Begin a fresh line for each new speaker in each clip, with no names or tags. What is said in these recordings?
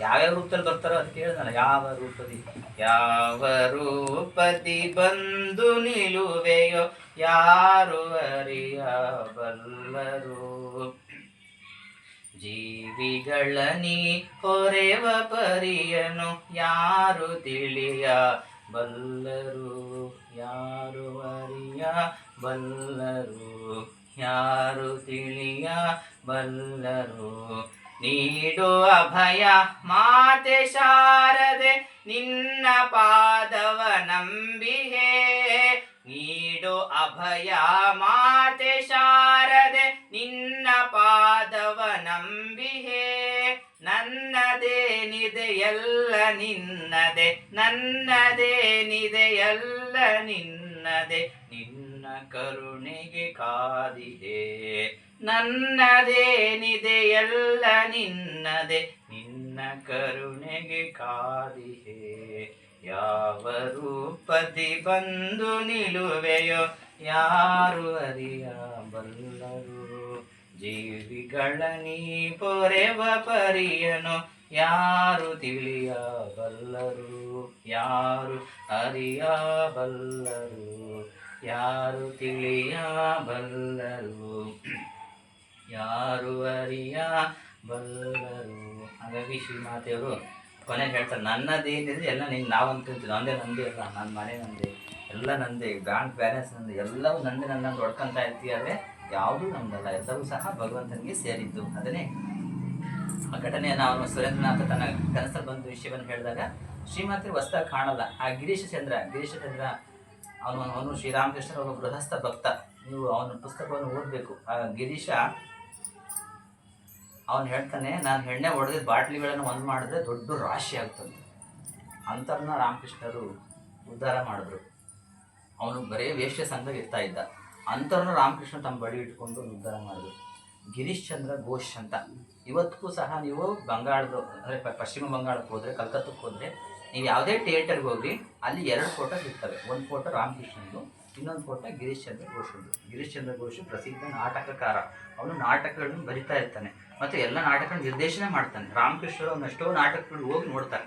ಯಾವ್ಯಾವ ರೂಪದಲ್ಲಿ ಬರ್ತಾರೋ ಅದಕ್ಕೆ ಹೇಳಿದ್ನಲ್ಲ ಯಾವ ರೂಪದಿ ಯಾವ ರೂಪದಿ ಬಂದು ನಿಲುವೆಯೋ ಯಾರು ಅರಿಯಬಲ್ಲರು? ಜೀವಿಗಳನಿ ಹೊರೆವ ಪರಿಯನು, ಯಾರು ತಿಳಿಯ ಬಲ್ಲರು ಯಾರು ಅರಿಯ ಬಲ್ಲರು ಯಾರು ತಿಳಿಯ ಬಲ್ಲರು ನೀಡು ಅಭಯ ಮಾತೆ ಶಾರದೆ, ನಿನ್ನ ಪಾದವ ನಂಬಿಹೆ. ನೀಡು ಅಭಯ ಮಾತೆ ಶಾರದೆ, ನಿನ್ನ ಪಾದವ ನಂಬಿಹೆ. ನನ್ನದೇನಿದೆ ಎಲ್ಲ ನಿನ್ನದೆ. ನನ್ನದೇನಿದೆ ಎಲ್ಲ ನಿನ್ನದೆ. ನಿನ್ನ ಕರುಣೆಗೆ ಕಾದಿದೆ. ನನ್ನದೇನಿದೆ ಎಲ್ಲ ನಿನ್ನದೆ. ನಿನ್ನ ಕರುಣೆಗೆ ಕಾದಿಹೇ ಯಾವ ರೂಪದಿ ಬಂದು ನಿಲುವೆಯೋ, ಯಾರು ಅರಿಯ ಬಲ್ಲರು ಜೀವಿಗಳ ನೀ ಪೊರೆವ ಪರಿಯನು, ಯಾರು ತಿಳಿಯಬಲ್ಲರು. ಯಾರು ಅರಿಯಬಲ್ಲರು. ಯಾರು ತಿಳಿಯಬಲ್ಲರು. ಯಾರು ಅರಿಯಬಲ್ಲರು ಹಾಗಾಗಿ ಶ್ರೀಮಾತೆಯವರು ಕೊನೆಗೆ ಹೇಳ್ತಾರೆ ನನ್ನದೇನಿದೆ ಎಲ್ಲ ನೀನು ನಾವು ನಂದೇ ನಂದೇ ಅಲ್ಲ. ನನ್ನ ಮನೆ ನಂದೇ. ಎಲ್ಲ ನಂದೇ. ಬ್ಯಾಂಕ್ ಬ್ಯಾಲೆನ್ಸ್ ನಂದೇ. ಎಲ್ಲವೂ ನಂದೇ. ನನ್ನ ಹೊಡ್ಕೊಂತ ಇರ್ತೀಯಾದ್ರೆ ಯಾವುದೂ ನಮ್ದಲ್ಲ ಎಲ್ಲವೂ ಸಹ ಭಗವಂತನಿಗೆ ಸೇರಿದ್ದು. ಅದನ್ನೇ ಆ ಘಟನೆಯನ್ನು ಅವನು ಸುರೇಂದ್ರನಾಥ ತನ್ನ ಕನಸಲ್ಲಿ ಬಂದು ವಿಷಯವನ್ನು ಹೇಳಿದಾಗ, ಶ್ರೀಮಾತೆ ವಸ್ತ ಕಾಣಲ್ಲ. ಆ ಗಿರೀಶ ಚಂದ್ರ ಗಿರೀಶ ಚಂದ್ರ, ಅವನು ಅವನು ಶ್ರೀರಾಮಕೃಷ್ಣರ ಒಬ್ಬ ಗೃಹಸ್ಥ ಭಕ್ತ. ನೀವು ಅವನ ಪುಸ್ತಕವನ್ನು ಓದಬೇಕು. ಆ ಗಿರೀಶ ಅವನು ಹೇಳ್ತಾನೆ, ನಾನು ಎಣ್ಣೆ ಹೊಡೆದ ಬಾಟ್ಲಿಗಳನ್ನು ಒಂದು ಮಾಡಿದ್ರೆ ದೊಡ್ಡ ರಾಶಿ ಆಗ್ತದೆ. ಅಂಥವ್ರನ್ನ ರಾಮಕೃಷ್ಣರು ಉದ್ಧಾರ ಮಾಡಿದ್ರು. ಅವನು ಬರೀ ವೇಷ್ಯ ಸಂಘ ಇರ್ತಾ ಇದ್ದ. ಅಂಥವ್ರನ್ನ ರಾಮಕೃಷ್ಣ ತಮ್ಮ ಬಳಿ ಇಟ್ಕೊಂಡು ಉದ್ಧಾರ ಮಾಡಿದ್ರು. ಗಿರೀಶ್ ಚಂದ್ರ ಘೋಷ್ ಅಂತ. ಇವತ್ತಿಗೂ ಸಹ ನೀವು ಬಂಗಾಳದ, ಅಂದರೆ ಪಶ್ಚಿಮ ಬಂಗಾಳಕ್ಕೆ ಹೋದರೆ, ಕಲ್ಕತ್ತಕ್ಕೆ ಹೋದರೆ, ನೀವು ಯಾವುದೇ ಥಿಯೇಟರ್ಗೆ ಹೋಗಿ ಅಲ್ಲಿ ಎರಡು ಫೋಟೋ ಸಿಗ್ತವೆ ಒಂದು ಫೋಟೋ ರಾಮಕೃಷ್ಣಂದು ಇನ್ನೊಂದು ಕೋಟ ಗಿರೀಶ್ ಚಂದ್ರ ಘೋಷಂದು ಗಿರೀಶ್ ಚಂದ್ರ ಘೋಷ್ ಪ್ರಸಿದ್ಧ ನಾಟಕಕಾರ. ಅವನು ನಾಟಕಗಳನ್ನು ಬರಿತಾ ಇರ್ತಾನೆ. ಮತ್ತು ಎಲ್ಲ ನಾಟಕ ನಿರ್ದೇಶನ ಮಾಡ್ತಾನೆ. ರಾಮಕೃಷ್ಣರು ಅವನಷ್ಟೋ ನಾಟಕಗಳು ಹೋಗಿ ನೋಡ್ತಾರೆ.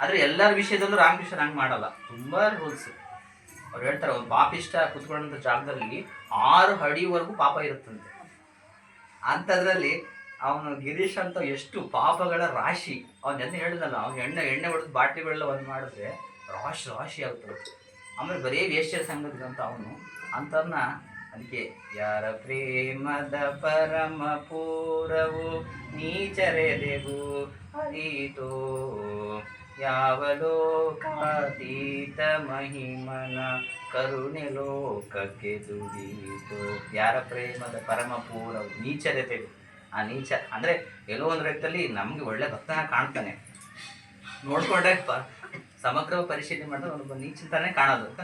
ಆದರೆ ಎಲ್ಲರ ವಿಷಯದಲ್ಲೂ ರಾಮಕೃಷ್ಣ ಹಂಗೆ ಮಾಡಲ್ಲ. ತುಂಬ ರೂಲ್ಸ್ ಅವ್ರು ಹೇಳ್ತಾರೆ ಒಂದು ಪಾಪಿಷ್ಟ ಕುತ್ಕೊಂಡಂಥ ಜಾಗದಲ್ಲಿ ಆರು ಅಡಿವರೆಗೂ ಪಾಪ ಇರುತ್ತಂತೆ. ಅಂಥದ್ರಲ್ಲಿ ಅವನು ಗಿರೀಶ್ ಅಂತ ಎಷ್ಟು ಪಾಪಗಳ ರಾಶಿ. ಅವನ್ನೆಲ್ಲ ಹೇಳಿದಲ್ಲ ಅವ್ನು ಎಣ್ಣೆ ಎಣ್ಣೆ ಹೊಡೆದು ಬಾಟ್ಲಿಗಳೆಲ್ಲ ಒಂದು ಮಾಡಿದ್ರೆ ರಾಶಿ ರಾಶಿ ಆಗ್ತದೆ ಆಮೇಲೆ ಬರೀ ವೇಷ್ಯ ಸಂಘದಂತ ಅವನು. ಅಂಥವ್ರನ್ನ ಅದಕ್ಕೆ, ಯಾರ ಪ್ರೇಮದ ಪರಮ ಪೂರವು ನೀಚರೆದೆಗೂ ಅರಿತೋ ಯಾವ ಲೋಕಾತೀತ ಮಹಿಮನ ಕರುಣೆ ಲೋಕಕ್ಕೆ ದುಡಿಯಿತು ಯಾರ ಪ್ರೇಮದ ಪರಮ ಪೂರವು ನೀಚರೆದೆಗೂ ಆ ನೀಚ, ಅಂದರೆ ಎಲ್ಲೋ ಒಂದು ರೀತಿಯಲ್ಲಿ ನಮಗೆ ಒಳ್ಳೆ ಭಕ್ತನ ಕಾಣ್ತಾನೆ. ನೋಡ್ಕೊಂಡ್ರೆ ಸಮಗ್ರ ಪರಿಶೀಲನೆ ಮಾಡಿದ್ರೆ ಒಂದು ನೀಚಂತಾನೆ ಕಾಣೋದು.